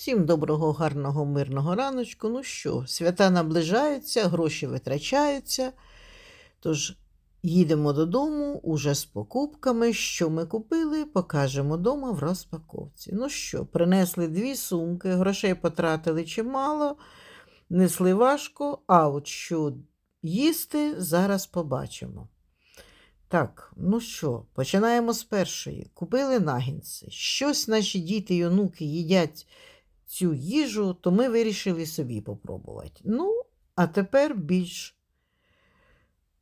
Всім доброго, гарного, мирного раночку. Ну що, свята наближаються, гроші витрачаються. Тож їдемо додому уже з покупками. Що ми купили, покажемо дома в розпаковці. Ну що, принесли дві сумки, грошей потратили чимало, несли важко, а от що їсти, зараз побачимо. Так, ну що, починаємо з першої. Купили нагінці. Щось наші діти й онуки їдять цю їжу, то ми вирішили собі попробувати. Ну, а тепер більш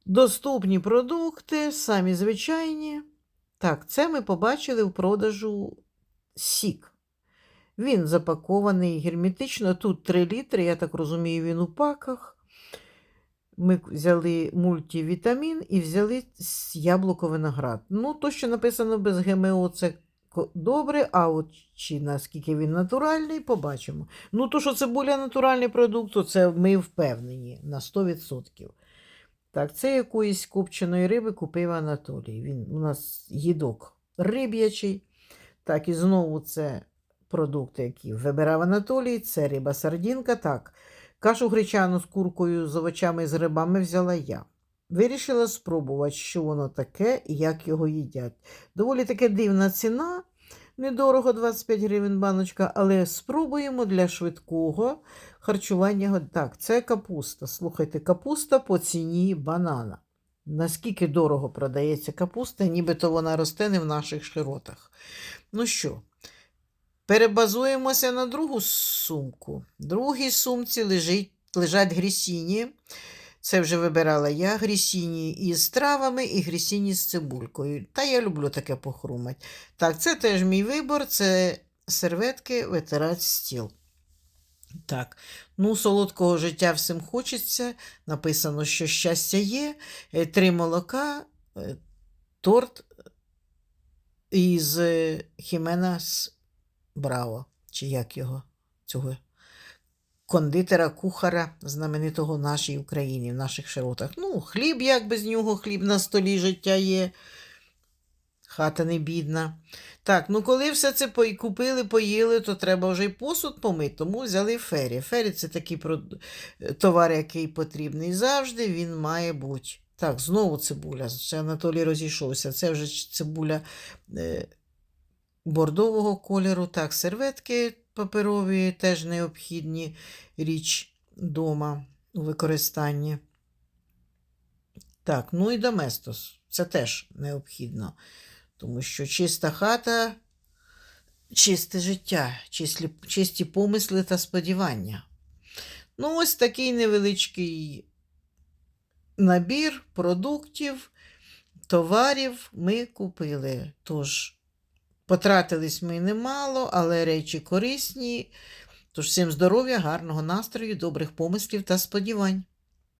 доступні продукти, самі звичайні. Так, це ми побачили в продажу сік. Він запакований герметично. Тут 3 літри, я так розумію, він у паках. Ми взяли мультивітамін і взяли яблуко виноград. Ну, то, що написано без ГМО, це добре, а от чи наскільки він натуральний, побачимо. Ну, то, що цибуля натуральний продукт, то це ми впевнені на 100%. Так, це якоїсь копченої риби купив Анатолій. Він у нас їдок риб'ячий. Так, і знову це продукти, які вибирав Анатолій. Це риба сардінка. Так, кашу гречану з куркою, з овочами і з грибами взяла я. Вирішила спробувати, що воно таке і як його їдять. Доволі таке дивна ціна, недорого 25 гривень баночка, але спробуємо для швидкого харчування. Так, це капуста. Слухайте, капуста по ціні банана. Наскільки дорого продається капуста, нібито вона росте не в наших широтах. Ну що, перебазуємося на другу сумку. В другій сумці лежить, лежать грісіні. Це вже вибирала я грісіні із травами і грісіні з цибулькою. Та я люблю таке похрумать. Так, це теж мій вибор, це серветки витирати стіл. Так, ну, солодкого життя всім хочеться. Написано, що щастя є. Е, Три молока, е, торт із е, Хіменас Браво, чи як його, цього кондитера, кухара, знаменитого в нашій Україні, в наших широтах. Ну, хліб, як без нього, хліб на столі життя є. Хата не бідна. Так, ну коли все це купили, поїли, то треба вже й посуд помити, тому взяли фері. Фері це такий товар, який потрібний завжди, він має бути. Так, знову цибуля. Це Анатолій розійшовся. Це вже цибуля е, бордового кольору. Так, серветки паперові теж необхідні річ дома у використанні. Так, ну і доместос. Це теж необхідно. Тому що чиста хата, чисте життя, числі, чисті помисли та сподівання. Ну, ось такий невеличкий набір продуктів, товарів ми купили. Тож, потратились ми немало, але речі корисні. Тож всім здоров'я, гарного настрою, добрих помислів та сподівань.